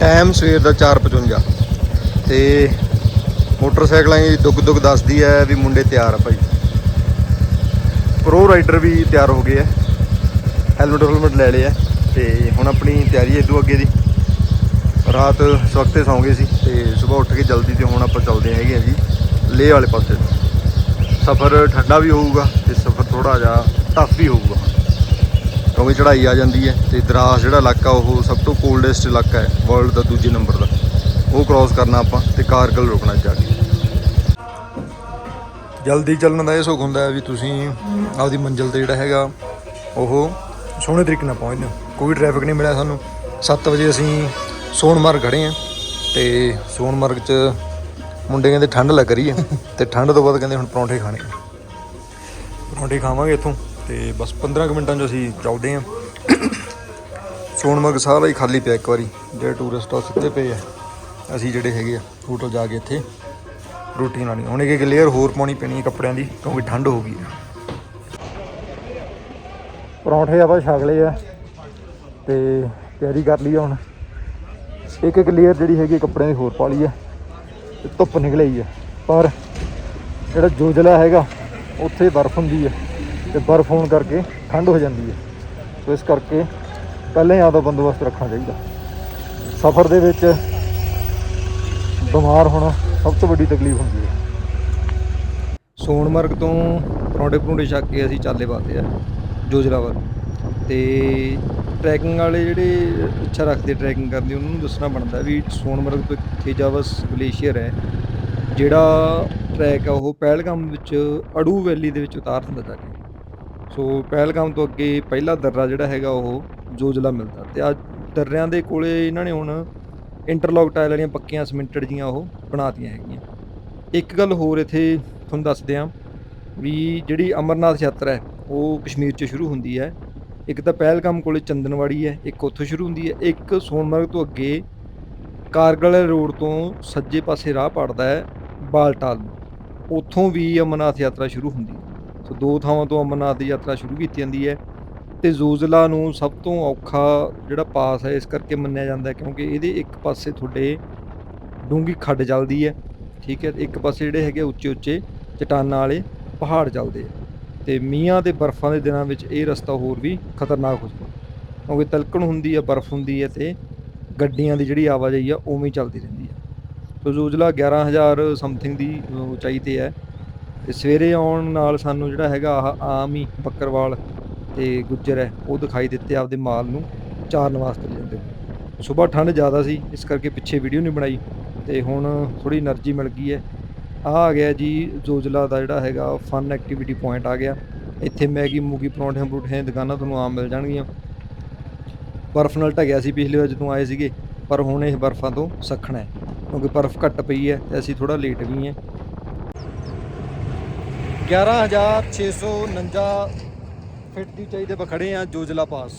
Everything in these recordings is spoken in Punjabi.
ਟਾਈਮ ਸਵੇਰ ਦਾ 4:55 ਤੇ ਮੋਟਰਸਾਈਕਲਾਂ ਦੀ ਦੁੱਗ ਦੁੱਗ ਦੱਸਦੀ ਹੈ ਵੀ ਮੁੰਡੇ ਤਿਆਰ ਆ ਭਾਈ। ਪ੍ਰੋ ਰਾਈਡਰ ਵੀ ਤਿਆਰ ਹੋ ਗਏ ਆ। ਹੈਲਮਟ ਹੈਲਮਟ ਲੈ ਲਏ ਲਿਆ ਤੇ ਹੁਣ ਆਪਣੀ ਤਿਆਰੀ ਹੈ ਇਦੋਂ ਅੱਗੇ ਦੀ। ਰਾਤ ਸਵਖਤੇ ਸੌਂ ਗਏ ਸੀ ਤੇ ਸਵੇਰ ਉੱਠ ਕੇ ਜਲਦੀ ਤੇ ਹੁਣ ਆਪਾਂ ਚੱਲਦੇ ਹੈਗੇ ਆ ਜੀ ਲੇਹ ਵਾਲੇ ਪਾਸੇ। ਸਫ਼ਰ ਠੰਡਾ ਵੀ ਹੋਊਗਾ ਤੇ ਸਫ਼ਰ ਥੋੜਾ ਜਿਹਾ ਟਫ ਵੀ ਹੋਊਗਾ। ਕਿਉਂਕਿ ਚੜ੍ਹਾਈ ਆ ਜਾਂਦੀ ਹੈ ਤੇ ਦਰਾਸ ਜਿਹੜਾ ਇਲਾਕਾ ਉਹ ਸਭ ਤੋਂ ਕੋਲਡੈਸਟ ਇਲਾਕਾ ਹੈ ਵਰਲਡ ਦਾ ਦੂਜੇ ਨੰਬਰ ਦਾ। ਉਹ ਕ੍ਰਾਸ ਕਰਨਾ ਆਪਾਂ ਤੇ ਕਾਰਗਲ ਰੁਕਣਾ ਜਾ ਕੇ। ਜਲਦੀ ਚੱਲਣ ਦਾ ਇਹ ਸੁੱਖ ਹੁੰਦਾ ਹੈ ਵੀ ਤੁਸੀਂ ਆਪਦੀ ਮੰਜ਼ਿਲ ਤੇ ਜਿਹੜਾ ਹੈਗਾ ਉਹ ਸੋਹਣੇ ਤਰੀਕੇ ਨਾਲ ਪਹੁੰਚਦੇ ਹੋ ਕੋਈ ਟ੍ਰੈਫਿਕ ਨਹੀਂ ਮਿਲਿਆ ਸਾਨੂੰ। 7 ਵਜੇ ਅਸੀਂ ਸੋਨਮਰਗ ਖੜੇ ਆ ਤੇ ਸੋਨਮਰਗ 'ਚ ਮੁੰਡੇ ਕਹਿੰਦੇ ਠੰਡ ਲੱਗ ਰਹੀ ਹੈ ਤੇ ਠੰਡ ਤੋਂ ਬਾਅਦ ਕਹਿੰਦੇ ਹੁਣ ਪਰੌਂਠੇ ਖਾਣੇ ਪਰੌਂਠੇ ਖਾਵਾਂਗੇ ਇੱਥੋਂ। ਤੇ ਬਸ 15 ਕੁ ਮਿੰਟਾਂ 'ਚ ਅਸੀਂ ਚੱਲਦੇ ਆਂ ਸੋਨਮਰਗ ਸਾਰਾ ਹੀ ਖਾਲੀ ਪਿਆ ਇੱਕ ਵਾਰੀ, ਜਿਹੜੇ ਟੂਰਿਸਟ ਆ ਸਿੱਧੇ ਪਏ ਆ। ਅਸੀਂ ਜਿਹੜੇ ਹੈਗੇ ਆ ਹੋਟਲ ਜਾ ਕੇ ਇੱਥੇ ਰੋਟੀ ਲਾਣੀ ਹੁਣ ਇੱਕ ਇੱਕ ਲੇਅਰ ਹੋਰ ਪਾਉਣੀ ਪੈਣੀ ਹੈ ਕੱਪੜਿਆਂ ਦੀ, ਕਿਉਂਕਿ ਠੰਡ ਹੋ ਗਈ ਹੈ ਪਰੌਂਠੇ ਆਪਾਂ ਛਕ ਲਏ ਆ ਤੇ ਤਿਆਰੀ ਕਰ ਲਈ ਆ ਹੁਣ। ਇੱਕ ਇੱਕ ਲੇਅਰ ਜਿਹੜੀ ਹੈਗੀ ਕੱਪੜਿਆਂ ਦੀ ਹੋਰ ਪਾ ਲਈ ਆ ਤੇ ਧੁੱਪ ਨਿਕਲ ਆਈ ਆ। ਪਰ ਜਿਹੜਾ ਜੋਜਲਾ ਹੈਗਾ, ਉੱਥੇ ਬਰਫ਼ ਹੁੰਦੀ ਹੈ ਤੇ ਬਰਫ਼ ਹੋਣ ਕਰਕੇ ਠੰਡ ਹੋ ਜਾਂਦੀ ਹੈ। ਸੋ ਇਸ ਕਰਕੇ ਪਹਿਲਾਂ ਹੀ ਆਪਦਾ ਬੰਦੋਬਸਤ ਰੱਖਣਾ ਚਾਹੀਦਾ। ਸਫ਼ਰ ਦੇ ਵਿੱਚ ਬਿਮਾਰ ਹੋਣਾ ਸਭ ਤੋਂ ਵੱਡੀ ਤਕਲੀਫ ਹੁੰਦੀ ਹੈ। ਸੋਨਮਰਗ ਤੋਂ ਪਰੌਂਡੇ ਪਰੌਂਠੇ ਛੱਕ ਕੇ ਅਸੀਂ ਚਾਲੇ ਪਾਤੇ ਆ ਜੋਜਲਾ ਵੱਲ ਤੇ ਟਰੈਕਿੰਗ ਵਾਲੇ ਜਿਹੜੇ ਇੱਛਾ ਰੱਖਦੇ ਟਰੈਕਿੰਗ ਕਰਨ ਦੀ, ਉਹਨਾਂ ਨੂੰ ਦੱਸਣਾ ਬਣਦਾ ਵੀ ਸੋਨਮਰਗ ਤੋਂ ਇੱਕ ਥੇਜਾਵਸ ਗਲੇਸ਼ੀਅਰ ਹੈ। ਜਿਹੜਾ ਟਰੈਕ ਆ, ਉਹ ਪਹਿਲਗਾਮ ਵਿੱਚ ਅੜੂ ਵੈਲੀ ਦੇ ਵਿੱਚ ਉਤਾਰ ਦਿੰਦਾ ਜਾ ਕੇ। ਸੋ ਪਹਿਲਗਾਮ ਤੋਂ ਅੱਗੇ ਪਹਿਲਾ ਦਰਰਾ ਜਿਹੜਾ ਹੈਗਾ ਉਹ ਜੋਜਲਾ ਮਿਲਦਾ ਤੇ ਆ ਦਰਿਆਂ ਦੇ ਕੋਲੇ ਇਹਨਾਂ ਨੇ ਹੁਣ ਇੰਟਰਲੌਕ ਟਾਇਲ ਵਾਲੀਆਂ ਪੱਕੀਆਂ ਸਿਮੈਂਟਡ ਜੀਆਂ ਉਹ ਬਣਾਤੀਆਂ ਹੈਗੀਆਂ। ਇੱਕ ਗੱਲ ਹੋਰ ਇੱਥੇ ਤੁਹਾਨੂੰ ਦੱਸਦੇ ਹਾਂ ਵੀ ਜਿਹੜੀ ਅਮਰਨਾਥ ਯਾਤਰਾ ਹੈ, ਉਹ ਕਸ਼ਮੀਰ 'ਚ ਸ਼ੁਰੂ ਹੁੰਦੀ ਹੈ। ਇੱਕ ਤਾਂ ਪਹਿਲਗਾਮ ਕੋਲੇ ਚੰਦਨਵਾੜੀ ਹੈ, ਇੱਕ ਉੱਥੋਂ ਸ਼ੁਰੂ ਹੁੰਦੀ ਹੈ, ਇੱਕ ਸੋਨਮਰਗ ਤੋਂ ਅੱਗੇ ਕਾਰਗਲ ਰੋਡ ਤੋਂ ਸੱਜੇ ਪਾਸੇ ਰਾਹ ਪੜਦਾ ਹੈ ਬਾਲਟਾਲ ਨੂੰ। ਉੱਥੋਂ ਵੀ ਅਮਰਨਾਥ ਯਾਤਰਾ ਸ਼ੁਰੂ ਹੁੰਦੀ ਹੈ। ਸੋ ਦੋ ਥਾਵਾਂ ਤੋਂ ਅਮਰਨਾਥ ਦੀ ਯਾਤਰਾ ਸ਼ੁਰੂ ਕੀਤੀ ਜਾਂਦੀ ਹੈ ਤੇ ਜ਼ੋਜ਼ਲਾ ਨੂੰ ਸਭ ਤੋਂ ਔਖਾ ਜਿਹੜਾ ਪਾਸ ਹੈ ਇਸ ਕਰਕੇ ਮੰਨਿਆ ਜਾਂਦਾ ਹੈ ਕਿਉਂਕਿ ਇਹਦੇ ਇੱਕ ਪਾਸੇ ਤੁਹਾਡੇ ਡੂੰਗੀ ਖੱਡ ਚੱਲਦੀ ਹੈ, ਠੀਕ ਹੈ ਤੇ ਇੱਕ ਪਾਸੇ ਜਿਹੜੇ ਹੈਗੇ ਉੱਚੇ ਉੱਚੇ ਚਟਾਨਾਂ ਵਾਲੇ ਪਹਾੜ ਚੱਲਦੇ ਆ ਤੇ ਮੀਆਂ ਤੇ ਬਰਫ਼ਾਂ ਦੇ ਦਿਨਾਂ ਵਿੱਚ ਇਹ ਰਸਤਾ ਹੋਰ ਵੀ ਖਤਰਨਾਕ ਹੋ ਜਾਂਦਾ ਕਿਉਂਕਿ ਤਲਕਣ ਹੁੰਦੀ ਹੈ, ਬਰਫ਼ ਹੁੰਦੀ ਹੈ ਤੇ ਗੱਡੀਆਂ ਦੀ ਜਿਹੜੀ ਆਵਾਜਾਈ ਆ, ਉਵੇਂ ਹੀ ਚੱਲਦੀ ਰਹਿੰਦੀ ਹੈ। ਸੋ ਜ਼ੋਜ਼ਲਾ 11000 ਸਮਥਿੰਗ ਦੀ ਉਚਾਈ ਤੇ ਹੈ ਤੇ ਸਵੇਰੇ ਆਉਣ ਨਾਲ ਸਾਨੂੰ ਜਿਹੜਾ ਹੈਗਾ ਆਹ ਆਮ ਹੀ ਬੱਕਰਵਾਲ ਤੇ ਗੁੱਜਰ ਹੈ, ਉਹ ਦਿਖਾਈ ਦਿੱਤੇ ਆਪਦੇ ਮਾਲ ਨੂੰ ਚਾਰਨ ਵਾਸਤੇ ਜਾਂਦੇ ਸਵੇਰ ਠੰਡ ਜ਼ਿਆਦਾ ਸੀ, ਇਸ ਕਰਕੇ ਪਿੱਛੇ ਵੀਡੀਓ ਨਹੀਂ ਬਣਾਈ ਤੇ ਹੁਣ ਥੋੜੀ એનર્ਜੀ ਮਿਲ ਗਈ ਹੈ। ਆ ਆ ਗਿਆ ਜੀ ਜੋਜਲਾ ਦਾ ਜਿਹੜਾ ਹੈਗਾ ਫਨ ਐਕਟੀਵਿਟੀ ਪੁਆਇੰਟ ਆ ਗਿਆ। ਇੱਥੇ ਮੈਗੀ, ਮੂਗੀ, ਪਰੌਂਠੇ ਪਰੌਂਠੇ ਦੁਕਾਨਾਂ ਤੁਹਾਨੂੰ ਆਮ ਮਿਲ ਜਾਣਗੀਆਂ। ਬਰਫ਼ ਨਾਲ ਢਕਿਆ ਸੀ, ਪਿਛਲੇ ਵਾਰ ਜਦੋਂ ਆਏ ਸੀਗੇ, ਪਰ ਹੁਣ ਇਹ ਬਰਫ਼ਾਂ ਤੋਂ ਸਖਣਾ ਹੈ, ਕਿਉਂਕਿ ਬਰਫ਼ ਘੱਟ ਪਈ ਹੈ ਤੇ ਅਸੀਂ ਥੋੜਾ ਲੇਟ ਵੀ ਹਾਂ। 11649 ਫਿਟ ਦੀ ਚਾਹੀਦੇ ਆਪਾਂ ਖੜੇ ਆ ਜੋਜਲਾ ਪਾਸ।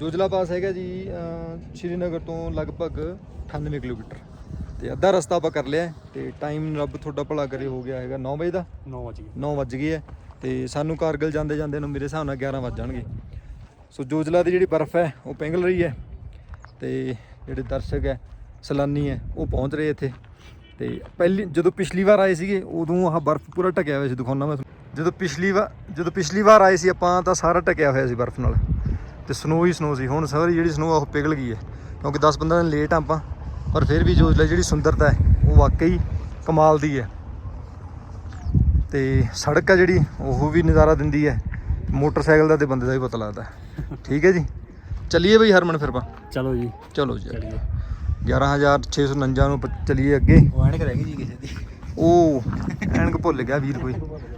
ਜੋਜਲਾ ਪਾਸ ਹੈਗਾ ਜੀ ਸ਼੍ਰੀਨਗਰ ਤੋਂ ਲਗਭਗ 98 ਕਿਲੋਮੀਟਰ। ਤੇ ਅੱਧਾ ਰਸਤਾ ਆਪਾਂ ਕਰ ਲਿਆ ਤੇ ਟਾਈਮ ਰੱਬ ਤੁਹਾਡਾ ਭਲਾ ਕਰੇ ਹੋ ਗਿਆ ਹੈਗਾ 9 ਵਜੇ ਦਾ। 9 ਵਜੇ 9 ਵੱਜ ਗਏ ਹੈ ਤੇ ਸਾਨੂੰ ਕਾਰਗਲ ਜਾਂਦੇ ਜਾਂਦੇ ਨੂੰ ਮੇਰੇ ਹਿਸਾਬ ਨਾਲ 11 ਵੱਜ ਜਾਣਗੇ। ਸੋ ਜੋਜਲਾ ਦੀ ਜਿਹੜੀ ਬਰਫ਼ ਹੈ ਉਹ ਪਿੰਗਲ ਰਹੀ ਹੈ ਤੇ ਜਿਹੜੇ ਦਰਸ਼ਕ ਹੈ ਸੈਲਾਨੀ ਹੈ ਉਹ ਪਹੁੰਚ ਰਹੇ ਇੱਥੇ। ਤੇ ਪਹਿਲੀ ਜਦੋਂ ਪਿਛਲੀ ਵਾਰ ਆਏ ਸੀਗੇ ਉਦੋਂ ਆਹ ਬਰਫ਼ ਪੂਰਾ ਢਕਿਆ ਹੋਇਆ ਸੀ ਦਿਖਾਉਣਾ ਮੈਂ। ਜਦੋਂ ਪਿਛਲੀ ਵਾਰ ਜਦੋਂ ਪਿਛਲੀ ਵਾਰ ਆਏ ਸੀ ਆਪਾਂ ਤਾਂ ਸਾਰਾ ਢਕਿਆ ਹੋਇਆ ਸੀ ਬਰਫ਼ ਨਾਲ। ਤੇ ਸਨੋ ਹੀ ਸਨੋ ਸੀ। ਹੁਣ ਸਾਰੀ ਜਿਹੜੀ ਸਨੋ ਆ ਉਹ ਪਿਘਲ ਗਈ ਹੈ। ਕਿਉਂਕਿ 10-15 ਦਿਨ ਲੇਟ ਆ ਆਪਾਂ। ਪਰ ਫਿਰ ਵੀ ਜੋਜਲਾ ਜਿਹੜੀ ਸੁੰਦਰਤਾ ਹੈ ਉਹ ਵਾਕਈ ਕਮਾਲ ਦੀ ਹੈ। ਤੇ ਸੜਕ ਆ ਜਿਹੜੀ ਉਹ ਵੀ ਨਜ਼ਾਰਾ ਦਿੰਦੀ ਹੈ। ਮੋਟਰਸਾਈਕਲ ਦਾ ਤੇ ਬੰਦੇ ਦਾ ਵੀ ਪਤਾ ਲੱਗਦਾ। ਠੀਕ ਹੈ ਜੀ। ਚੱਲੀਏ ਬਈ ਹਰਮਨ ਫਿਰ ਆਪਾਂ। ਚਲੋ ਜੀ। ਚਲੋ ਜੀ। ਚਲੀਏ। 11649 ਨੂੰ ਆਪਾਂ ਚੱਲੀਏ ਅੱਗੇ। ਉਹ ਐਨਕ ਰਹਿ ਗਈ ਜੀ ਕਿਸੇ ਦੀ। ਉਹ ਐਨਕ ਭੁੱਲ ਗਿਆ ਵੀਰ ਕੋਈ।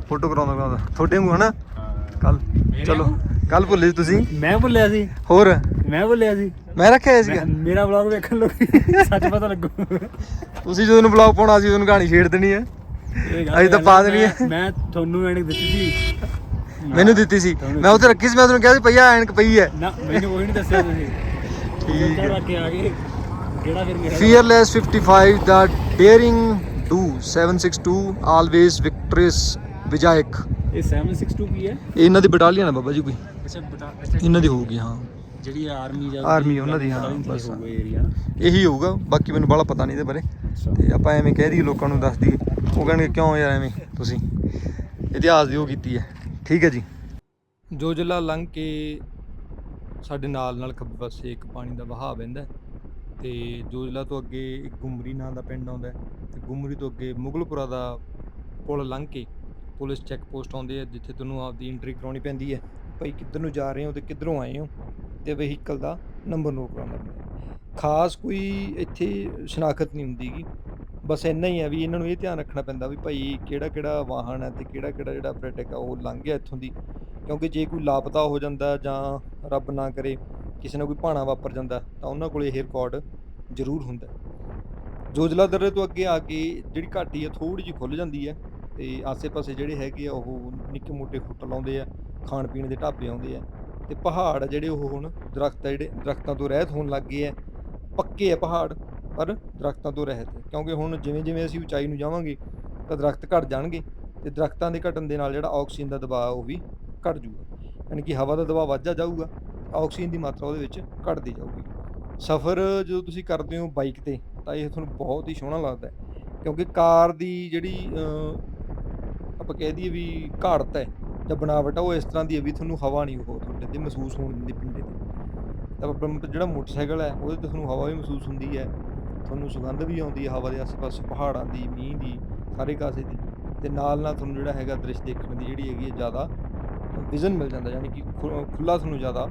ਫੋਟੋ ਕਰਾਉਂਦਾ ਕਰਾਉਂਦਾ। ਤੁਹਾਡੇ ਨੂੰ ਹਨਾ? ਕੱਲ ਚਲੋ ਕੱਲ ਭੁੱਲੇ ਸੀ ਤੁਸੀਂ। ਮੈਂ ਭੁੱਲਿਆ ਸੀ। ਹੋਰ? ਮੈਂ ਭੁੱਲਿਆ ਸੀ। ਮੈਂ ਰੱਖਿਆ ਸੀਗਾ। ਮੈਂ- ਮੇਰਾ ਵਲੌਗ ਵੇਖਣ ਲੋਕ ਸੱਚ ਪਤਾ ਲੱਗੂ। ਤੁਸੀਂ ਜਦੋਂ ਨੂੰ ਬਲੌਗ ਪਾਉਣਾ ਸੀ ਉਹਨੂੰ ਕਹਾਣੀ ਛੇੜ ਦੇਣੀ ਹੈ ਇਹ ਗੱਲ ਅਸੀਂ ਤਾਂ ਪਾ ਦੇਣੀ ਹੈ। ਮੈਂ- ਮੈਂ ਤੁਹਾਨੂੰ ਐਨਕ ਦਿੱਤੀ ਸੀ। ਮੈਨੂੰ ਦਿੱਤੀ ਸੀ। ਮੈਂ ਉੱਥੇ ਰੱਖੀ ਸੀ ਮੈਂ ਤੁਹਾਨੂੰ ਕਿਹਾ ਸੀ ਪਈਆ ਐਨਕ ਪਈ ਹੈ। ਨਾ ਮੈਨੂੰ ਕੋਈ ਨਹੀਂ ਦੱਸਿਆ ਤੁਸੀਂ। ਠੀਕ ਹੈ। ਰੱਖ ਕੇ ਆ ਗਏ। ਕਿਹੜਾ ਫਿਰ ਮੇਰਾ fearless 55 the daring do 762 always victorious ਵਿਜਾਇਕ। ਇਹ 762 ਕੀ ਹੈ? ਇਹ ਇਹਨਾਂ ਦੀ ਬਟਾਲੀਅਨ ਹੈ ਬਾਬਾ ਜੀ ਕੋਈ। ਅੱਛਾ ਇਹਨਾਂ ਦੀ ਹੋਊਗੀ ਹਾਂ। ਜਿਹੜੀ ਆਰਮੀ ਜਾਂ ਆਰਮੀ ਉਹਨਾਂ ਦੀ, ਹਾਂ, ਬਸ। ਇਹੀ ਹੋਊਗਾ ਬਾਕੀ ਮੈਨੂੰ ਬਾਹਲਾ ਪਤਾ ਨਹੀਂ ਇਹਦੇ ਬਾਰੇ। ਤੇ ਆਪਾਂ ਐਵੇਂ ਕਹਿ ਦਈਏ ਲੋਕਾਂ ਨੂੰ ਦੱਸ ਦਈਏ। ਉਹ ਕਹਿਣਗੇ ਕਿਉਂ ਯਾਰ ਐਵੇਂ ਤੁਸੀਂ? ਇਤਿਹਾਸ ਦੀ ਉਹ ਕੀਤੀ ਹੈ। ਠੀਕ ਹੈ ਜੀ। ਜੋ ਜ਼ਿਲ੍ਹਾ ਲੰਘ ਕੇ ਸਾਡੇ ਨਾਲ ਨਾਲ ਖੱਬੇ ਪਾਸੇ ਇੱਕ ਪਾਣੀ ਦਾ ਵਹਾਅ ਵਹਿੰਦਾ ਤੇ ਜੋਜਲਾ ਤੋਂ ਅੱਗੇ ਇੱਕ ਗੁਮਰੀ ਨਾਂ ਦਾ ਪਿੰਡ ਆਉਂਦਾ ਹੈ ਤੇ ਗੁਮਰੀ ਤੋਂ ਅੱਗੇ ਮੁਗਲਪੁਰਾ ਦਾ ਪੁਲ ਲੰਘ ਕੇ ਪੁਲਿਸ ਚੈੱਕ ਪੋਸਟ ਆਉਂਦੇ ਹੈ, ਜਿੱਥੇ ਤੁਹਾਨੂੰ ਆਪਦੀ ਐਂਟਰੀ ਕਰਾਉਣੀ ਪੈਂਦੀ ਹੈ ਭਾਈ ਕਿੱਧਰ ਨੂੰ ਜਾ ਰਹੇ ਹੋ ਤੇ ਕਿੱਧਰੋਂ ਆਏ ਹੋ ਤੇ ਵਹੀਕਲ ਦਾ ਨੰਬਰ ਨੋਟ ਕਰਾਉਣਾ ਪੈਂਦਾ ਹੈ। ਖਾਸ ਕੋਈ ਇੱਥੇ ਸ਼ਨਾਖਤ ਨਹੀਂ ਹੁੰਦੀਗੀ ਬਸ ਇੰਨਾ ਹੀ ਹੈ ਵੀ ਇਹਨਾਂ ਨੂੰ ਇਹ ਧਿਆਨ ਰੱਖਣਾ ਪੈਂਦਾ ਵੀ ਭਾਈ ਕਿਹੜਾ ਕਿਹੜਾ ਵਾਹਨ ਹੈ ਤੇ ਕਿਹੜਾ ਕਿਹੜਾ ਜਿਹੜਾ ਆਪਰੇਟਿਕ ਆ ਉਹ ਲੰਘ ਗਿਆ ਇੱਥੋਂ ਦੀ ਕਿਉਂਕਿ ਜੇ ਕੋਈ ਲਾਪਤਾ ਹੋ ਜਾਂਦਾ ਜਾਂ ਰੱਬ ਨਾ ਕਰੇ ਕਿਸੇ ਨਾਲ ਕੋਈ ਭਾਣਾ ਵਾਪਰ ਜਾਂਦਾ, ਤਾਂ ਉਹਨਾਂ ਕੋਲ ਇਹ ਰਿਕਾਰਡ ਜ਼ਰੂਰ ਹੁੰਦਾ ਹੈ। ਜੋਜਲਾ ਦਰੇ ਤੋਂ ਅੱਗੇ ਆ ਕੇ ਜਿਹੜੀ ਘਾਟੀ ਆ ਥੋੜੀ ਜਿਹੀ ਖੁੱਲ ਜਾਂਦੀ ਹੈ ਤੇ ਆਸੇ-ਪਾਸੇ ਜਿਹੜੇ ਹੈਗੇ ਆ, ਉਹ ਨਿੱਕੇ ਮੋਟੇ ਹੋਟਲ ਆਉਂਦੇ ਆ ਖਾਣ ਪੀਣ ਦੇ ਢਾਬੇ ਆਉਂਦੇ ਆ ਤੇ ਪਹਾੜ ਆ ਜਿਹੜੇ ਉਹ ਹੁਣ ਦਰਖਤ ਆ ਜਿਹੜੇ ਦਰਖਤਾਂ ਤੋਂ ਰਹਿਤ ਹੋਣ ਲੱਗ ਗਏ ਆ। ਪੱਕੇ ਆ ਪਹਾੜ, ਪਰ ਦਰਖਤਾਂ ਤੋਂ ਰਹਿਤ ਹੈ ਕਿਉਂਕਿ ਹੁਣ ਜਿਵੇਂ ਜਿਵੇਂ ਅਸੀਂ ਉਚਾਈ ਨੂੰ ਜਾਵਾਂਗੇ, ਤਾਂ ਦਰਖਤ ਘਟ ਜਾਣਗੇ ਤੇ ਦਰਖਤਾਂ ਦੇ ਘਟਣ ਦੇ ਨਾਲ ਜਿਹੜਾ ਆਕਸੀਜਨ ਦਾ ਦਬਾਅ ਉਹ ਵੀ ਘਟ ਜੂਗਾ ਯਾਨੀ ਕਿ ਹਵਾ ਦਾ ਦਬਾਅ ਵੱਧਦਾ ਜਾਊਗਾ। ਆਕਸੀਜਨ ਦੀ ਮਾਤਰਾ ਉਹਦੇ ਵਿੱਚ ਘਟਦੀ ਜਾਊਗੀ। ਸਫ਼ਰ ਜਦੋਂ ਤੁਸੀਂ ਕਰਦੇ ਹੋ ਬਾਈਕ ਤੇ ਤਾਂ ਇਹ ਤੁਹਾਨੂੰ ਬਹੁਤ ਹੀ ਸੋਹਣਾ ਲੱਗਦਾ ਹੈ। ਕਿਉਂਕਿ ਕਾਰ ਦੀ ਜਿਹੜੀ ਅਹ, ਆਪਾਂ ਕਹਿ ਦਈਏ ਵੀ ਘਾੜਤ ਹੈ ਜਾਂ ਬਣਾਵਟ ਹੈ ਉਹ ਇਸ ਤਰ੍ਹਾਂ ਦੀ ਹੈ ਵੀ ਤੁਹਾਨੂੰ ਹਵਾ ਨਹੀਂ ਉਹ ਤੁਹਾਡੇ ਤੇ ਮਹਿਸੂਸ ਹੋਣ ਦਿੰਦੀ ਪਿੰਡੇ ਤੇ। ਤਾਂ ਆਪਾਂ ਜਿਹੜਾ ਮੋਟਰਸਾਈਕਲ ਹੈ ਉਹਦੇ ਤੇ ਤੁਹਾਨੂੰ ਹਵਾ ਵੀ ਮਹਿਸੂਸ ਹੁੰਦੀ ਹੈ। ਤੁਹਾਨੂੰ ਸੁਗੰਧ ਵੀ ਆਉਂਦੀ ਹੈ ਹਵਾ ਦੇ ਆਸ-ਪਾਸ ਪਹਾੜਾਂ ਦੀ ਮੀਂਹ ਦੀ ਸਾਰੇ ਕਾਸੇ ਦੀ। ਤੇ ਨਾਲ ਨਾਲ ਤੁਹਾਨੂੰ ਜਿਹੜਾ ਹੈਗਾ ਦ੍ਰਿਸ਼ ਦੇਖਣ ਦੀ ਜਿਹੜੀ ਹੈਗੀ ਹੈ ਜ਼ਿਆਦਾ ਵਿਜ਼ਨ ਮਿਲ ਜਾਂਦਾ ਯਾਨੀ ਕਿ ਖੁ- ਖੁੱਲਾ ਤੁਹਾਨੂੰ ਜ਼ਿਆਦਾ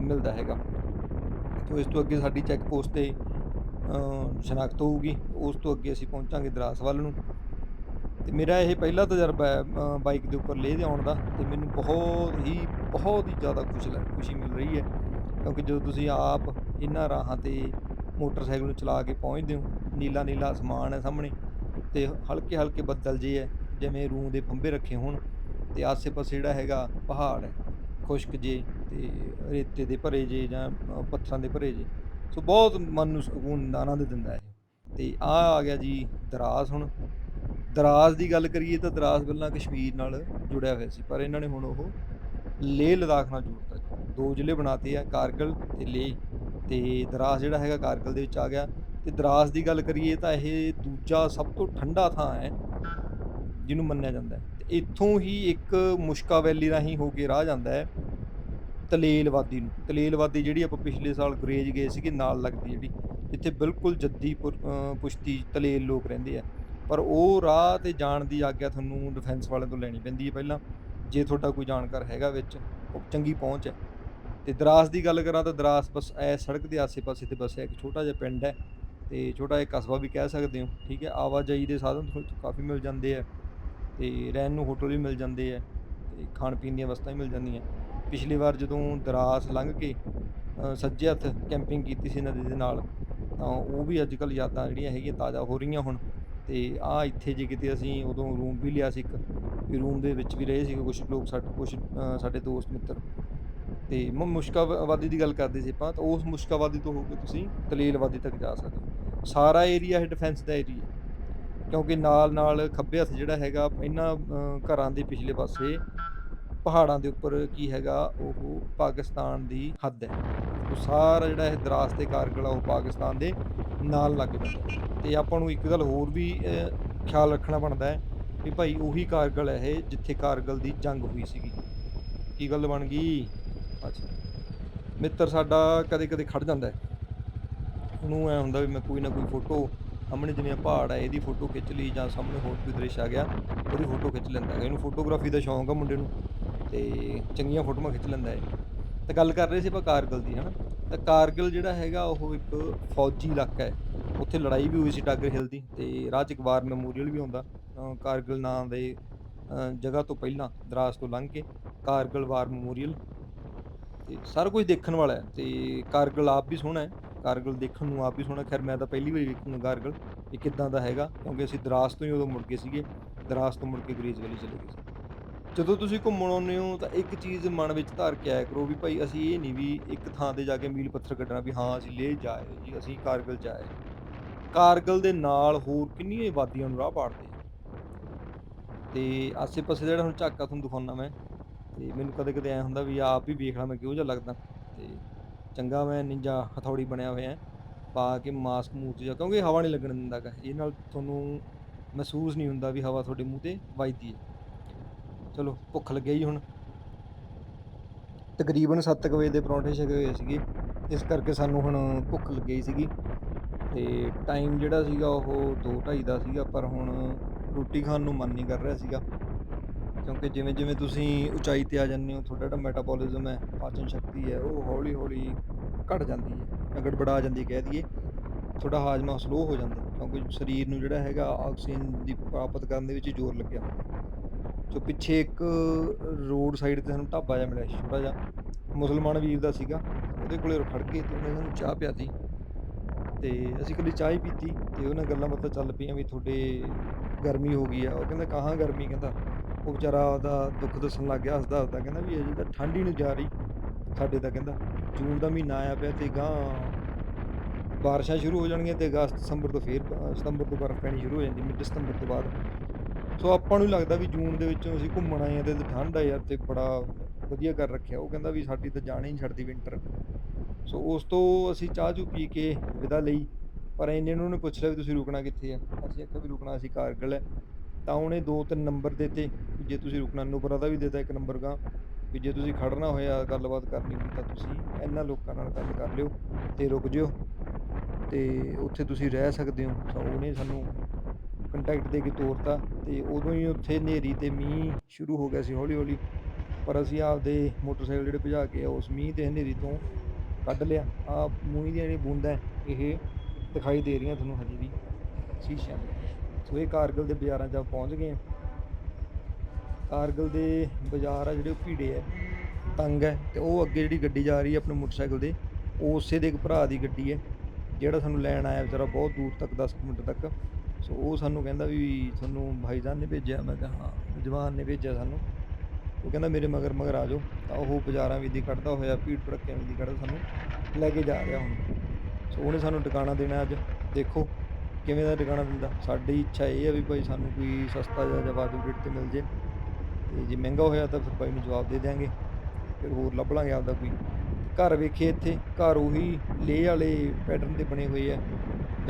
ਮਿਲਦਾ ਹੈਗਾ। ਤੋਂ ਇਸ ਤੋਂ ਅੱਗੇ ਸਾਡੀ ਚੈੱਕ ਪੋਸਟ ਤੇ ਸ਼ਨਾਖਤ ਹੋਊਗੀ। ਉਸ ਤੋਂ ਅੱਗੇ ਅਸੀਂ ਪਹੁੰਚਾਂਗੇ ਦਰਾਸ ਵੱਲ ਨੂੰ। ਤੇ ਮੇਰਾ ਇਹ ਪਹਿਲਾ ਤਜਰਬਾ ਹੈ ਬਾਈਕ ਦੇ ਉੱਪਰ ਲੇਹ ਦੇ ਆਉਣ ਦਾ। ਤੇ ਮੈਨੂੰ ਬਹੁਤ ਹੀ ਬਹੁਤ ਹੀ ਜ਼ਿਆਦਾ ਖੁਸ਼ ਖੁਸ਼ੀ ਮਿਲ ਰਹੀ ਹੈ। ਕਿਉਂਕਿ ਜਦੋਂ ਤੁਸੀਂ ਆਪ ਇਹਨਾਂ ਰਾਹਾਂ ਤੇ ਮੋਟਰਸਾਈਕਲ ਨੂੰ ਚਲਾ ਕੇ ਪਹੁੰਚਦੇ ਹੋ, ਨੀਲਾ ਨੀਲਾ ਅਸਮਾਨ ਹੈ ਸਾਹਮਣੇ ਉੱਤੇ ਹਲਕੇ ਹਲਕੇ ਬੱਦਲ ਜੇ ਹੈ, ਜਿਵੇਂ ਰੂੰ ਦੇ ਫੰਬੇ ਰੱਖੇ ਹੋਣ, ਤੇ ਆਸੇ-ਪਾਸੇ ਜਿਹੜਾ ਹੈਗਾ ਪਹਾੜ ਹੈ, ਖੁਸ਼ਕ ਜੇ ਤੇ ਰੇਤੇ ਦੇ ਭਰੇ ਜੇ ਜਾਂ ਪੱਥਰਾਂ ਦੇ ਭਰੇ ਜੇ। ਸੋ ਬਹੁਤ ਮਨ ਨੂੰ ਸਕੂਨ ਆਨੰਦ ਦਿੰਦਾ ਹੈ ਤੇ ਆ ਆ ਗਿਆ ਜੀ ਦਰਾਸ ਹੁਣ। ਦਰਾਸ ਦੀ ਗੱਲ ਕਰੀਏ ਤਾਂ ਦਰਾਸ ਪਹਿਲਾਂ ਕਸ਼ਮੀਰ ਨਾਲ ਜੁੜਿਆ ਹੋਇਆ ਸੀ, ਪਰ ਇਹਨਾਂ ਨੇ ਹੁਣ ਉਹ ਲੇਹ ਲਦਾਖ ਨਾਲ ਜੋੜਤਾ ਜੀ। ਦੋ ਜ਼ਿਲ੍ਹੇ ਬਣਾਤੇ ਆ, ਕਾਰਗਲ ਤੇ ਲੇਹ। ਤੇ ਦਰਾਸ ਜਿਹੜਾ ਹੈਗਾ ਕਾਰਗਲ ਦੇ ਵਿੱਚ ਆ ਗਿਆ। ਤੇ ਦਰਾਸ ਦੀ ਗੱਲ ਕਰੀਏ ਤਾਂ ਇਹ ਦੂਜਾ ਸਭ ਤੋਂ ਠੰਡਾ ਥਾਂ ਹੈ ਜਿਹਨੂੰ ਮੰਨਿਆ ਜਾਂਦਾ ਹੈ। ਇੱਥੋਂ ਹੀ ਇੱਕ ਮੁਸ਼ਕਾ ਵੈਲੀ ਰਾਹੀਂ ਹੋ ਕੇ ਰਾਹ ਜਾਂਦਾ ਹੈ। ਤਲੇਲਵਾਦੀ ਨੂੰ। ਤਲੇਲਵਾਦੀ ਜਿਹੜੀ ਆਪਾਂ ਪਿਛਲੇ ਸਾਲ ਗੁਰੇਜ ਗਏ ਸੀਗੇ, ਨਾਲ ਲੱਗਦੀ ਜਿਹੜੀ, ਜਿੱਥੇ ਬਿਲਕੁਲ ਜੱਦੀ ਪੁਸ਼ਤੀ ਤਲੇਲ ਲੋਕ ਰਹਿੰਦੇ ਆ। ਪਰ ਉਹ ਰਾਹ ਤੇ ਜਾਣ ਦੀ ਆਗਿਆ ਤੁਹਾਨੂੰ ਡਿਫੈਂਸ ਵਾਲਿਆਂ ਤੋਂ ਲੈਣੀ ਪੈਂਦੀ ਹੈ ਪਹਿਲਾਂ, ਜੇ ਤੁਹਾਡਾ ਕੋਈ ਜਾਣਕਾਰ ਹੈਗਾ ਵਿੱਚ, ਉਹ ਚੰਗੀ ਪਹੁੰਚ ਹੈ। ਤੇ ਦਰਾਸ ਦੀ ਗੱਲ ਕਰਾਂ ਤਾਂ ਦਰਾਸ ਬਸ ਐ ਸੜਕ ਦੇ ਆਸੇ-ਪਾਸੇ ਤੇ ਬਸ ਇੱਕ ਛੋਟਾ ਜਿਹਾ ਪਿੰਡ ਹੈ, ਤੇ ਛੋਟਾ ਜਿਹਾ ਕਸਬਾ ਵੀ ਕਹਿ ਸਕਦੇ ਹੋ, ਠੀਕ ਹੈ? ਆਵਾਜਾਈ ਦੇ ਸਾਧਨ ਤੁਹਾਨੂੰ ਕਾਫੀ ਮਿਲ ਜਾਂਦੇ ਆ, ਤੇ ਰਹਿਣ ਨੂੰ ਹੋਟਲ ਵੀ ਮਿਲ ਜਾਂਦੇ ਆ, ਤੇ ਖਾਣ ਪੀਣ ਦੀਆਂ ਵਸਤਾਂ ਵੀ ਮਿਲ ਜਾਂਦੀਆਂ। ਪਿਛਲੀ ਵਾਰ ਜਦੋਂ ਦਰਾਸ ਲੰਘ ਕੇ ਸੱਜੇ ਹੱਥ ਕੈਂਪਿੰਗ ਕੀਤੀ ਸੀ ਨਦੀ ਦੇ ਨਾਲ, ਤਾਂ ਉਹ ਵੀ ਅੱਜ ਕੱਲ੍ਹ ਯਾਦਾਂ ਜਿਹੜੀਆਂ ਹੈਗੀਆਂ ਤਾਜ਼ਾ ਹੋ ਰਹੀਆਂ ਹੁਣ। ਤੇ ਆ ਇੱਥੇ ਜੇ ਕਿਤੇ ਅਸੀਂ ਉਦੋਂ ਰੂਮ ਵੀ ਲਿਆ ਸੀ ਇੱਕ, ਵੀ ਰੂਮ ਦੇ ਵਿੱਚ ਵੀ ਰਹੇ ਸੀ ਕੁਝ ਲੋਕ ਸਾਡੇ ਕੁਝ ਸਾਡੇ ਦੋਸਤ ਮਿੱਤਰ। ਤੇ ਮ- ਮੁਸ਼ਕਾਵਾਦੀ ਦੀ ਗੱਲ ਕਰਦੇ ਸੀ ਆਪਾਂ, ਤਾਂ ਉਸ ਮੁਸ਼ਕਾਵਾਦੀ ਤੋਂ ਹੋ ਕੇ ਤੁਸੀਂ ਤਲੇਲਵਾਦੀ ਤੱਕ ਜਾ ਸਕਦੇ ਹੋ। ਸਾਰਾ ਏਰੀਆ ਹੈ ਡਿਫੈਂਸ ਦਾ ਏਰੀਆ ਕਿਉਂਕਿ ਨਾਲ ਨਾਲ ਖੱਬੇ ਹੱਥ ਜਿਹੜਾ ਹੈਗਾ, ਇਹਨਾਂ ਘਰਾਂ ਦੇ ਪਿਛਲੇ ਪਾਸੇ ਪਹਾੜਾਂ ਦੇ ਉੱਪਰ ਕੀ ਹੈਗਾ, ਉਹ ਪਾਕਿਸਤਾਨ ਦੀ ਹੱਦ ਹੈ। ਉਹ ਸਾਰਾ ਜਿਹੜਾ ਇਹ ਦਰਾਸ ਤੇ ਕਾਰਗਲ ਆ, ਉਹ ਪਾਕਿਸਤਾਨ ਦੇ ਨਾਲ ਲੱਗ ਜਾਂਦਾ ਹੈ। ਤੇ ਆਪਾਂ ਨੂੰ ਇੱਕ ਗੱਲ ਹੋਰ ਵੀ ਖਿਆਲ ਰੱਖਣਾ ਬਣਦਾ ਹੈ ਕਿ ਭਾਈ ਉਹੀ ਕਾਰਗਲ ਹੈ ਇਹ, ਜਿੱਥੇ ਕਾਰਗਲ ਦੀ ਜੰਗ ਹੋਈ ਸੀਗੀ। ਕੀ ਗੱਲ ਬਣ ਗਈ? ਅੱਛਾ। ਮਿੱਤਰ ਸਾਡਾ ਕਦੇ ਕਦੇ ਖੜ ਜਾਂਦਾ ਉਹਨੂੰ ਐ ਹੁੰਦਾ ਵੀ ਮੈਂ ਕੋਈ ਨਾ ਕੋਈ ਫੋਟੋ ਸਾਹਮਣੇ, ਜਿਵੇਂ ਪਹਾੜ ਹੈ, ਇਹਦੀ ਫੋਟੋ ਖਿੱਚ ਲਈ ਜਾਂ ਸਾਹਮਣੇ ਹੋਰ ਕੋਈ ਦ੍ਰਿਸ਼ ਆ ਗਿਆ, ਉਹਦੀ ਫੋਟੋ ਖਿੱਚ ਲੈਂਦਾ ਹੈ ਇਹਨੂੰ ਫੋਟੋਗ੍ਰਾਫੀ ਦਾ ਸ਼ੌਂਕ ਆ ਮੁੰਡੇ ਨੂੰ। ਤੇ ਚੰਗੀਆਂ ਫੋਟੋਆਂ ਖਿੱਚ ਲੈਂਦਾ ਹੈ। ਤਾਂ ਗੱਲ ਕਰ ਰਹੇ ਸੀ ਆਪਾਂ ਕਾਰਗਲ ਦੀ, ਹਨਾ? ਤਾਂ ਕਾਰਗਲ ਜਿਹੜਾ ਹੈਗਾ, ਉਹ ਇੱਕ ਫੌਜੀ ਇਲਾਕਾ ਹੈ। ਉੱਥੇ ਲੜਾਈ ਵੀ ਹੋਈ ਸੀ ਟਾਗਰ ਹਿੱਲ ਦੀ ਤੇ ਰਾਹ 'ਚ ਇੱਕ ਵਾਰ ਮੈਮੋਰੀਅਲ ਵੀ ਆਉਂਦਾ। ਅਹ ਕਾਰਗਲ ਨਾਂ ਦੇ ਜਗ੍ਹਾ ਤੋਂ ਪਹਿਲਾਂ ਦਰਾਸ ਤੋਂ ਲੰਘ ਕੇ ਕਾਰਗਲ ਵਾਰ ਮੈਮੋਰੀਅਲ। ਤੇ ਸਾਰਾ ਕੁਝ ਦੇਖਣ ਵਾਲਾ ਹੈ ਤੇ ਕਾਰਗਲ ਆਪ ਵੀ ਸੋਹਣਾ ਹੈ। ਕਾਰਗਲ ਦੇਖਣ ਨੂੰ ਆਪ ਵੀ ਸੋਹਣਾ ਖੈਰ, ਮੈਂ ਤਾਂ ਪਹਿਲੀ ਵਾਰੀ ਵੇਖੂੰਗਾ ਕਾਰਗਲ, ਇਹ ਕਿੱਦਾਂ ਦਾ ਹੈਗਾ? ਕਿਉਂਕਿ ਅਸੀਂ ਦਰਾਸ ਤੋਂ ਹੀ ਉਦੋਂ ਮੁੜ ਗਏ ਸੀਗੇ ਦਰਾਸ ਤੋਂ ਮੁੜ ਕੇ ਗ੍ਰੇਜ਼ ਵੈਲੀ ਚਲੇ ਗਏ ਸੀ। ਜਦੋਂ ਤੁਸੀਂ ਘੁੰਮਣ ਆਉਂਦੇ ਹੋ ਤਾਂ ਇੱਕ ਚੀਜ਼ ਮਨ ਵਿੱਚ ਧਾਰ ਕੇ ਆਇਆ ਕਰੋ ਵੀ ਭਾਈ ਅਸੀਂ ਇਹ ਨਹੀਂ ਵੀ ਇੱਕ ਥਾਂ ਤੇ ਜਾ ਕੇ ਮੀਲ ਪੱਥਰ ਕੱਢਣਾ ਵੀ ਹਾਂ ਅਸੀਂ ਲੇਹ ਜਾਏ ਜੀ, ਅਸੀਂ ਕਾਰਗਿਲ ਜਾਏ। ਕਾਰਗਿਲ ਦੇ ਨਾਲ ਹੋਰ ਕਿੰਨੀਆਂ ਹੀ ਵਾਦੀਆਂ ਨੂੰ ਰਾਹ ਪਾੜਦੇ ਆ। ਤੇ ਆਸੇ-ਪਾਸੇ ਦਾ ਜਿਹੜਾ ਹੁਣ ਝਾਕਾ ਤੁਹਾਨੂੰ ਦਿਖਾਉਣਾ ਮੈਂ, ਤੇ ਮੈਨੂੰ ਕਦੇ ਕਦੇ ਐਂ ਹੁੰਦਾ ਵੀ ਆਪ ਹੀ ਵੇਖ ਲਾਂ ਮੈਂ ਕਿਹੋ ਜਿਹਾ ਲੱਗਦਾ। ਤੇ ਚੰਗਾ ਮੈਂ ਨਿੰਜਾ ਹਥੌੜੀ ਬਣਿਆ ਹੋਇਆ, ਪਾ ਕੇ ਮਾਸਕ ਮੂੰਹ 'ਚ ਜਾ ਕਿਉਂਕਿ ਹਵਾ ਨਹੀਂ ਲੱਗਣ ਦਿੰਦਾ ਗਾ, ਇਹ ਨਾਲ ਤੁਹਾਨੂੰ ਮਹਿਸੂਸ ਨਹੀਂ ਹੁੰਦਾ ਵੀ ਹਵਾ ਤੁਹਾਡੇ ਮੂੰਹ ਤੇ ਵੱਜਦੀ ਹੈ। ਚਲੋ, ਭੁੱਖ ਲੱਗਿਆ ਜੀ ਹੁਣ। ਤਕਰੀਬਨ 7 ਵਜੇ ਦੇ ਪਰੌਂਠੇ ਛਕੇ ਹੋਏ ਸੀਗੇ। ਇਸ ਕਰਕੇ ਸਾਨੂੰ ਹੁਣ ਭੁੱਖ ਲੱਗੀ ਹੀ ਸੀਗੀ। ਤੇ ਟਾਈਮ ਜਿਹੜਾ ਸੀਗਾ ਉਹ 2:30 ਦਾ ਸੀਗਾ, ਪਰ ਹੁਣ ਰੋਟੀ ਖਾਣ ਨੂੰ ਮਨ ਨਹੀਂ ਕਰ ਰਿਹਾ ਸੀਗਾ। ਕਿਉਂਕਿ ਜਿਵੇਂ ਜਿਵੇਂ ਤੁਸੀਂ ਉਚਾਈ ਤੇ ਆ ਜਾਂਦੇ ਹੋ, ਤੁਹਾਡਾ ਜਿਹੜਾ ਮੈਟਾਬੋਲਿਜ਼ਮ ਹੈ, ਪਾਚਨ ਸ਼ਕਤੀ ਹੈ, ਉਹ ਹੌਲੀ ਹੌਲੀ ਘਟ ਜਾਂਦੀ ਹੈ। ਜਾਂ ਗੜਬੜਾ ਜਾਂਦੀ ਕਹਿ ਦਈਏ। ਤੁਹਾਡਾ ਹਾਜ਼ਮਾ ਸਲੋ ਹੋ ਜਾਂਦਾ, ਕਿਉਂਕਿ ਸਰੀਰ ਨੂੰ ਜਿਹੜਾ ਹੈਗਾ ਆਕਸੀਜਨ ਦੀ ਪ੍ਰਾਪਤ ਕਰਨ ਦੇ ਵਿੱਚ ਜ਼ੋਰ ਲੱਗਿਆ ਸੋ ਪਿੱਛੇ ਇੱਕ ਰੋਡ ਸਾਈਡ ਤੇ ਸਾਨੂੰ ਢਾਬਾ ਜਿਹਾ ਮਿਲਿਆ ਛੋਟਾ ਜਿਹਾ, ਮੁਸਲਮਾਨ ਵੀਰ ਦਾ ਸੀਗਾ, ਉਹਦੇ ਕੋਲੇ ਖੜ ਕੇ ਤੇ ਉਹਨੇ ਸਾਨੂੰ ਚਾਹ ਪਿਆਤੀ ਤੇ ਅਸੀਂ ਇਕੱਲੀ ਚਾਹ ਹੀ ਪੀਤੀ ਤੇ ਉਹਨਾਂ ਗੱਲਾਂ ਬਾਤਾਂ ਚੱਲ ਪਈਆਂ ਵੀ ਤੁਹਾਡੇ ਗਰਮੀ ਹੋ ਗਈ ਆ। ਉਹ ਕਹਿੰਦਾ, ਕਹਾਂ ਗਰਮੀ? ਕਹਿੰਦਾ, ਉਹ ਵਿਚਾਰਾ ਉਹਦਾ ਦੁੱਖ ਦੱਸਣ ਲੱਗ ਗਿਆ, ਹੱਸਦਾ ਹੱਸਦਾ ਕਹਿੰਦਾ ਵੀ ਅਜੇ ਤਾਂ ਠੰਡ ਹੀ ਨਹੀਂ ਜਾ ਰਹੀ ਸਾਡੇ ਤਾਂ ਕਹਿੰਦਾ। ਜੂਨ ਦਾ ਮਹੀਨਾ ਆਇਆ ਪਿਆ ਤੇ ਗਾਂ ਬਾਰਿਸ਼ਾਂ ਸ਼ੁਰੂ ਹੋ ਜਾਣਗੀਆਂ ਤੇ ਅਗਸਤ ਸਤੰਬਰ ਤੋਂ ਫੇਰ ਸਤੰਬਰ ਤੋਂ ਬਰਫ਼ ਪੈਣੀ ਸ਼ੁਰੂ ਹੋ ਜਾਂਦੀ, ਮਿਡ ਸਤੰਬਰ ਤੋਂ ਬਾਅਦ। ਸੋ ਆਪਾਂ ਨੂੰ ਲੱਗਦਾ ਵੀ ਜੂਨ ਦੇ ਵਿੱਚੋਂ ਅਸੀਂ ਘੁੰਮਣ ਆਏ ਆ ਤੇ ਠੰਡ ਆ ਯਾਰ ਤੇ ਬੜਾ ਵਧੀਆ ਕਰ ਰੱਖਿਆ। ਉਹ ਕਹਿੰਦਾ ਵੀ ਸਾਡੀ ਤਾਂ ਜਾਣ ਹੀ ਨਹੀਂ ਛੱਡਦੀ ਵਿੰਟਰ ਸੋ ਉਸ ਤੋਂ ਅਸੀਂ ਚਾਹ ਚੂ ਪੀ ਕੇ ਵਿਦਾ ਲਈ, ਪਰ ਇੰਨੇ ਉਹਨਾਂ ਨੇ ਪੁੱਛ ਲਿਆ ਵੀ ਤੁਸੀਂ ਰੁਕਣਾ ਕਿੱਥੇ ਆ? ਅਸੀਂ ਆਖਿਆ ਵੀ ਰੁਕਣਾ ਅਸੀਂ ਕਾਰਗਲ ਹੈ ਤਾਂ ਉਹਨੇ ਦੋ ਤਿੰਨ ਨੰਬਰ ਦਿੱਤੇ ਵੀ ਜੇ ਤੁਸੀਂ ਰੁਕਣਾ ਨੂਪਰਾ ਦਾ ਵੀ ਦਿੱਤਾ ਇੱਕ ਨੰਬਰ ਗਾ ਵੀ ਜੇ ਤੁਸੀਂ ਖੜਨਾ ਹੋਇਆ, ਗੱਲਬਾਤ ਕਰਨੀ ਹੋਈ ਤਾਂ ਤੁਸੀਂ ਇਹਨਾਂ ਲੋਕਾਂ ਨਾਲ ਗੱਲ ਕਰ ਲਿਓ ਤੇ ਰੁਕ ਜਿਓ ਤੇ ਉੱਥੇ ਤੁਸੀਂ ਰਹਿ ਸਕਦੇ ਹੋ। ਤਾਂ ਉਹਨੇ ਸਾਨੂੰ ਕੰਟੈਕਟ ਦੇ ਕੇ ਤੋਰਤਾ ਤੇ ਉਦੋਂ ਹੀ ਉੱਥੇ ਹਨੇਰੀ ਤੇ ਮੀਂਹ ਸ਼ੁਰੂ ਹੋ ਗਿਆ ਸੀ ਹੌਲੀ ਹੌਲੀ। ਪਰ ਅਸੀਂ ਆਪਦੇ ਮੋਟਰਸਾਈਕਲ ਜਿਹੜੇ ਭਜਾ ਕੇ ਆ ਉਸ ਮੀਂਹ ਤੇ ਹਨੇਰੀ ਤੋਂ ਕੱਢ ਲਿਆ। ਆ ਮੂੰਹ ਦੀਆਂ ਜਿਹੜੀਆਂ ਬੂੰਦਾਂ ਹੈ, ਇਹ ਦਿਖਾਈ ਦੇ ਰਹੀਆਂ ਤੁਹਾਨੂੰ ਹਜੇ ਵੀ ਸ਼ੀਸ਼ਿਆਂ ਸੋ ਇਹ ਕਾਰਗਲ ਦੇ ਬਾਜ਼ਾਰਾਂ 'ਚ ਪਹੁੰਚ ਗਏ ਹਾਂ। ਕਾਰਗਲ ਦੇ ਬਾਜ਼ਾਰ ਆ ਜਿਹੜੇ ਉਹ ਭੀੜੇ ਹੈ ਤੰਗ ਹੈ ਤੇ ਉਹ ਅੱਗੇ ਜਿਹੜੀ ਗੱਡੀ ਜਾ ਰਹੀ ਹੈ ਆਪਣੇ ਮੋਟਰਸਾਈਕਲ ਦੇ ਉਸੇ ਦੇ ਇੱਕ ਭਰਾ ਦੀ ਗੱਡੀ ਹੈ ਜਿਹੜਾ ਸਾਨੂੰ ਲੈਣ ਆਇਆ ਵਿਚਾਰਾ ਬਹੁਤ ਦੂਰ ਤੱਕ 10 ਮਿੰਟ ਤੱਕ। ਸੋ ਉਹ ਸਾਨੂੰ ਕਹਿੰਦਾ ਵੀ ਤੁਹਾਨੂੰ ਭਾਈਜਾਨ ਨੇ ਭੇਜਿਆ। ਮੈਂ ਕਿਹਾ, ਹਾਂ, ਜਵਾਨ ਨੇ ਭੇਜਿਆ ਸਾਨੂੰ। ਉਹ ਕਹਿੰਦਾ, ਮੇਰੇ ਮਗਰ ਮਗਰ ਆ ਜਾਓ। ਤਾਂ ਉਹ ਬਾਜ਼ਾਰਾਂ ਵਿੱਚ ਦੀ ਕੱਢਦਾ ਹੋਇਆ, ਭੀੜ ਭੜੱਕਿਆਂ ਵਿੱਚ ਦੀ ਕੱਢਦਾ ਸਾਨੂੰ, ਲੈ ਕੇ ਜਾ ਰਿਹਾ ਹੁਣ। ਸੋ ਉਹਨੇ ਸਾਨੂੰ ਟਿਕਾਣਾ ਦੇਣਾ ਅੱਜ। ਦੇਖੋ ਕਿਵੇਂ ਦਾ ਟਿਕਾਣਾ ਦਿੰਦਾ। ਸਾਡੀ ਇੱਛਾ ਇਹ ਹੈ ਵੀ ਭਾਈ ਸਾਨੂੰ ਕੋਈ ਸਸਤਾ ਜਿਹਾ ਜਾਂ ਵਾਜਬ ਰੇਟ ਤੇ ਮਿਲ ਜੇ। ਤੇ ਜੇ ਮਹਿੰਗਾ ਹੋਇਆ ਤਾਂ ਫਿਰ ਭਾਈ ਨੂੰ ਜਵਾਬ ਦੇ ਦਿਆਂਗੇ। ਫਿਰ ਹੋਰ ਲੱਭ ਲਾਂਗੇ ਆਪਦਾ ਕੋਈ। ਘਰ ਵੇਖੇ ਇੱਥੇ, ਘਰ ਉਹੀ ਲੇਹ ਵਾਲੇ ਪੈਟਰਨ ਦੇ ਬਣੇ ਹੋਏ ਆ।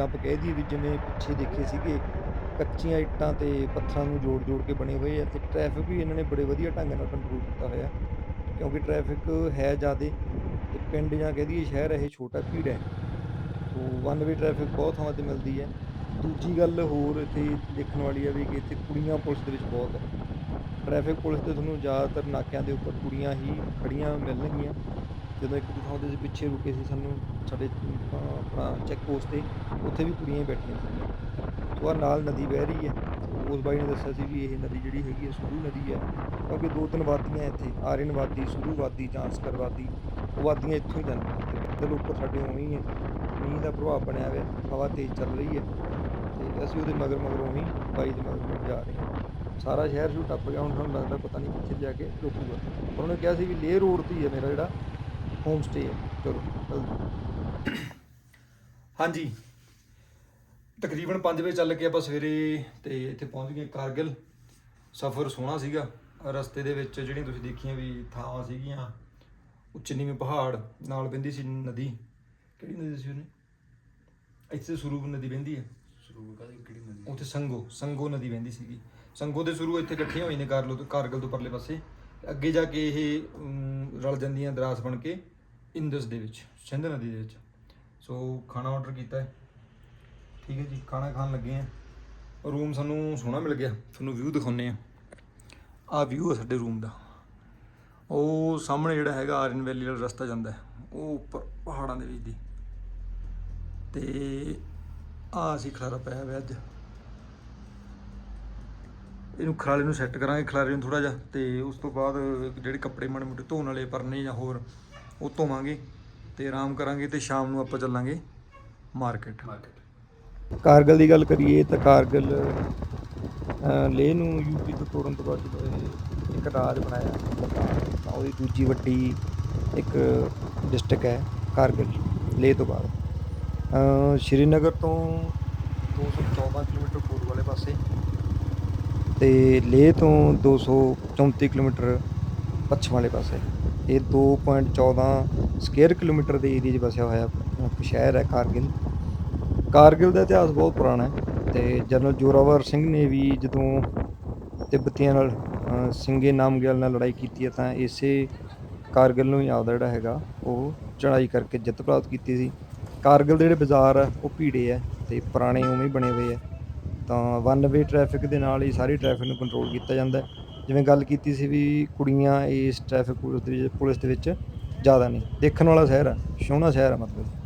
ਜਾਂ ਆਪਾਂ ਕਹਿ ਦਈਏ ਵੀ ਜਿਵੇਂ ਪਿੱਛੇ ਦੇਖੇ ਸੀਗੇ, ਕੱਚੀਆਂ ਇੱਟਾਂ ਤੇ ਪੱਥਰਾਂ ਨੂੰ ਜੋੜ ਜੋੜ ਕੇ ਬਣੇ ਹੋਏ ਆ ਤੇ ਟ੍ਰੈਫਿਕ ਵੀ ਇਹਨਾਂ ਨੇ ਬੜੇ ਵਧੀਆ ਢੰਗ ਨਾਲ ਕੰਟਰੋਲ ਕੀਤਾ ਹੋਇਆ। ਕਿਉਂਕਿ ਟ੍ਰੈਫਿਕ ਹੈ ਜ਼ਿਆਦੇ ਤੇ ਪਿੰਡ ਜਾਂ ਕਹਿ ਦਈਏ ਸ਼ਹਿਰ ਇਹ ਛੋਟਾ ਭੀੜ ਹੈ। ਸੋ ਵਨ ਵੇ ਟ੍ਰੈਫਿਕ ਬਹੁਤ ਥਾਵਾਂ ਤੇ ਮਿਲਦੀ ਹੈ। ਦੂਜੀ ਗੱਲ ਹੋਰ ਇੱਥੇ ਦੇਖਣ ਵਾਲੀ ਹੈ ਵੀ ਕਿ ਇੱਥੇ ਕੁੜੀਆਂ ਪੁਲਿਸ ਦੇ ਵਿੱਚ ਬਹੁਤ ਹੈ ਟ੍ਰੈਫਿਕ ਪੁਲਿਸ ਤੇ ਤੁਹਾਨੂੰ ਜ਼ਿਆਦਾਤਰ ਨਾਕਿਆਂ ਦੇ ਉੱਪਰ ਕੁੜੀਆਂ ਹੀ ਖੜੀਆਂ ਮਿਲਣਗੀਆਂ। ਜਦੋਂ ਇੱਕ ਦੋ ਥਾਂ ਤੇ ਅਸੀਂ ਪਿੱਛੇ ਰੁਕੇ ਸੀ ਸਾਨੂੰ, ਸਾਡੇ ਆਪਣਾ ਚੈੱਕ ਪੋਸਟ ਤੇ, ਉੱਥੇ ਵੀ ਕੁੜੀਆਂ ਹੀ ਬੈਠੀਆਂ ਸੀ। ਸੋ ਨਾਲ ਨਦੀ ਵਹਿ ਰਹੀ ਹੈ। ਉਸ ਬਾਈ ਨੇ ਦੱਸਿਆ ਸੀ ਵੀ ਇਹ ਨਦੀ ਜਿਹੜੀ ਹੈਗੀ ਹੈ, ਸੁਰੂ ਨਦੀ ਹੈ। ਕਿਉਂਕਿ ਦੋ ਤਿੰਨ ਵਾਦੀਆਂ ਇੱਥੇ ਆਰੀਨ ਵਾਦੀ, ਸੁਰੂ ਵਾਦੀ, ਜਾਂਸਕਰ ਵਾਦੀ, ਉਹ ਵਾਦੀਆਂ ਇੱਥੋਂ ਹੀ ਜਾਂਦੀਆਂ ਤੇ ਉੱਪਰ ਸਾਡੇ ਉਵੇਂ ਹੀ ਹੈ। ਮੀਂਹ ਦਾ ਪ੍ਰਭਾਵ ਬਣਿਆ ਹੋਇਆ, ਹਵਾ ਤੇਜ਼ ਚੱਲ ਰਹੀ ਹੈ। ਤੇ ਅਸੀਂ ਉਹਦੇ ਮਗਰ ਮਗਰ ਉਵੇਂ ਹੀ ਬਾਈ ਦੇ ਮਗਰ ਮਗਰ ਜਾ ਰਹੇ ਹਾਂ। ਸਾਰਾ ਸ਼ਹਿਰ ਸ਼ੂ ਟੱਪ ਗਿਆ ਹੁਣ ਸਾਨੂੰ ਲੱਗਦਾ ਪਤਾ ਨਹੀਂ ਕਿੱਥੇ ਜਾ ਕੇ ਰੁਕੂਗਾ। ਪਰ ਉਹਨੇ ਕਿਹਾ ਸੀ ਵੀ ਲੇਹ ਰੋਡ ਤੇ ਹੀ ਹੈ ਮੇਰਾ ਜਿਹੜਾ। ਹੋਮ ਸਟੇ ਹੈ। ਚਲੋ ਚੱਲਦੇ ਹਾਂਜੀ। ਤਕਰੀਬਨ 5 ਵਜੇ ਚੱਲ ਕੇ ਆਪਾਂ ਸਵੇਰੇ ਤੇ ਇੱਥੇ ਪਹੁੰਚ ਗਏ ਕਾਰਗਿਲ। ਸਫ਼ਰ ਸੋਹਣਾ ਸੀਗਾ। ਰਸਤੇ ਦੇ ਵਿੱਚ ਜਿਹੜੀਆਂ ਤੁਸੀਂ ਦੇਖੀਆਂ ਵੀ ਥਾਵਾਂ ਸੀਗੀਆਂ ਉੱਚੇ ਨੀਵੇਂ ਪਹਾੜ ਨਾਲ ਪੈਂਦੀ ਸੀ ਨਦੀ। ਕਿਹੜੀ ਨਦੀ ਸੀ ਉਹਨੇ? ਇੱਥੇ ਸਰੂਪ ਨਦੀ ਵਹਿੰਦੀ ਹੈ। ਸ਼ੁਰੂ ਕਾ ਕਿਹੜੀ ਨਦੀ? ਉੱਥੇ ਸੰਗੋ ਸੰਗੋ ਨਦੀ ਵਹਿੰਦੀ ਸੀਗੀ। ਸੰਗੋ ਦੇ ਸ਼ੁਰੂ ਇੱਥੇ ਇਕੱਠੀਆਂ ਹੋਈਆਂ ਨੇ ਕਾਰਗਲ ਤੋਂ ਕਾਰਗਲ ਤੋਂ ਪਰਲੇ ਪਾਸੇ। ਅੱਗੇ ਜਾ ਕੇ ਇਹ ਅਮ, ਰਲ ਜਾਂਦੀਆਂ ਦਰਾਸ ਬਣ ਕੇ ਇੰਦਸ ਦੇ ਵਿੱਚ ਸਿੰਧ ਨਦੀ ਦੇ ਵਿੱਚ। ਸੋ ਖਾਣਾ ਆਰਡਰ ਕੀਤਾ ਹੈ। ਠੀਕ ਹੈ ਜੀ ਖਾਣਾ ਖਾਣ ਲੱਗੇ ਆ ਰੂਮ ਸਾਨੂੰ ਸੋਹਣਾ ਮਿਲ ਗਿਆ। ਤੁਹਾਨੂੰ ਵਿਊ ਦਿਖਾਉਨੇ ਆ ਆ ਵਿਊ ਹੈ ਸਾਡੇ ਰੂਮ ਦਾ। ਉਹ ਸਾਹਮਣੇ ਜਿਹੜਾ ਹੈਗਾ ਆਰਨ ਵੈਲੀ ਵਾਲਾ ਰਸਤਾ ਜਾਂਦਾ ਹੈ। ਉਹ ਉੱਪਰ ਪਹਾੜਾਂ ਦੇ ਵਿੱਚ ਦੀ। ਤੇ ਆ ਅਸੀਂ ਖਲਾਰਾ ਪਾਇਆ ਹੋਇਆ ਅੱਜ। ਇਹਨੂੰ ਖਲਾਰੇ ਨੂੰ ਸੈੱਟ ਕਰਾਂਗੇ ਖਲਾਰੇ ਨੂੰ ਥੋੜਾ ਜਿਹਾ ਤੇ ਉਸ ਤੋਂ ਬਾਅਦ ਜਿਹੜੇ ਕੱਪੜੇ ਮਾੜੇ ਮੋਟੇ ਧੋਣ ਵਾਲੇ ਪਰਨੇ ਜਾਂ ਹੋਰ ਉਹ ਧੋਵਾਂਗੇ ਤੇ ਆਰਾਮ ਕਰਾਂਗੇ ਤੇ ਸ਼ਾਮ ਨੂੰ ਆਪਾਂ ਚੱਲਾਂਗੇ ਮਾਰਕੀਟ ਕਾਰਗਲ ਦੀ ਗੱਲ ਕਰੀਏ ਤਾਂ ਕਾਰਗਲ ਲੇਹ ਨੂੰ ਯੂਪੀ ਤੋਂ ਤੋੜਨ ਤੋਂ ਬਾਅਦ ਜਦੋਂ ਇਹ ਇੱਕ ਰਾਜ ਬਣਾਇਆ ਤਾਂ ਉਹਦੀ ਦੂਜੀ ਵੱਡੀ ਇੱਕ ਡਿਸਟ੍ਰਿਕਟ ਹੈ ਕਾਰਗਲ ਲੇਹ ਤੋਂ ਬਾਅਦ। ਅ, ਸ਼੍ਰੀਨਗਰ ਤੋਂ 214 ਕਿਲੋਮੀਟਰ ਪੂਰਬ ਵਾਲੇ ਪਾਸੇ ਤੇ ਲੇਹ ਤੋਂ 234 ਕਿਲੋਮੀਟਰ ਪੱਛਮ ਵਾਲੇ ਪਾਸੇ। ਇਹ 2.14 ਸਕੁਅਰ ਕਿਲੋਮੀਟਰ ਦੇ ਏਰੀਆ 'ਚ ਵਸਿਆ ਹੋਇਆ ਸ਼ਹਿਰ ਹੈ ਕਾਰਗਿਲ। ਕਾਰਗਿਲ ਦਾ ਇਤਿਹਾਸ ਬਹੁਤ ਪੁਰਾਣਾ ਹੈ ਤੇ ਜਨਰਲ ਜ਼ੋਰਾਵਰ ਸਿੰਘ ਨੇ ਵੀ ਜਦੋਂ ਤਿੱਬਤੀਆਂ ਨਾਲ ਅ, ਸਿੰਗੇ ਨਾਮਗਿਆਲ ਨਾਲ ਲੜਾਈ ਕੀਤੀ ਹੈ ਤਾਂ ਇਸੇ ਕਾਰਗਿਲ ਨੂੰ ਹੀ ਆਪਦਾ ਜਿਹੜਾ ਹੈਗਾ ਉਹ ਚੜਾਈ ਕਰਕੇ ਜਿੱਤ ਪ੍ਰਾਪਤ ਕੀਤੀ ਸੀ। ਕਾਰਗਿਲ ਦੇ ਜਿਹੜੇ ਬਾਜ਼ਾਰ ਆ ਉਹ ਭੀੜੇ ਆ ਤੇ ਪੁਰਾਣੇ ਉਵੇਂ ਹੀ ਬਣੇ ਹੋਏ ਆ। ਤਾਂ ਵਨ ਵੇ ਟ੍ਰੈਫਿਕ ਦੇ ਨਾਲ ਹੀ ਸਾਰੀ ਟ੍ਰੈਫਿਕ ਨੂੰ ਕੰਟਰੋਲ ਕੀਤਾ ਜਾਂਦਾ ਜਿਵੇਂ ਗੱਲ ਕੀਤੀ ਸੀ ਵੀ ਕੁੜੀਆਂ ਇਸ ਟ੍ਰੈਫਿਕ ਪੁਲਿਸ ਦੇ ਵਿੱਚ ਪੁਲਿਸ ਦੇ ਵਿੱਚ ਜ਼ਿਆਦਾ ਨਹੀਂ। ਦੇਖਣ ਵਾਲਾ ਸ਼ਹਿਰ ਆ, ਸੋਹਣਾ ਸ਼ਹਿਰ ਆ ਮਤਲਬ।